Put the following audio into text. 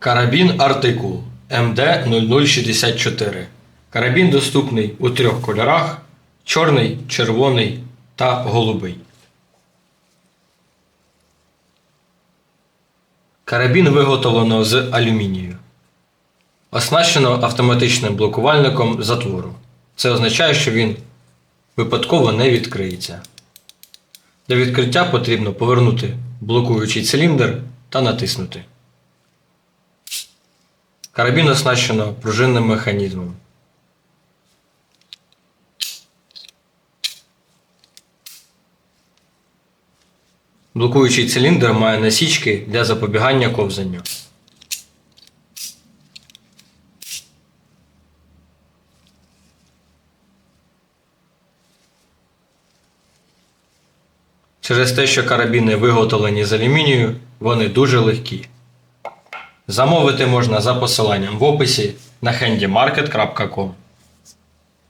Карабін Артикул МД0064. Карабін доступний у трьох кольорах: чорний, червоний та голубий. Карабін виготовлено з алюмінію. Оснащено автоматичним блокувальником затвору. Це означає, що він випадково не відкриється. Для відкриття потрібно повернути блокуючий циліндр та натиснути. Карабін оснащено пружинним механізмом. Блокуючий циліндр має насічки для запобігання ковзанню. Через те, що карабіни виготовлені з алюмінію, вони дуже легкі. Замовити можна за посиланням в описі на handymarket.com.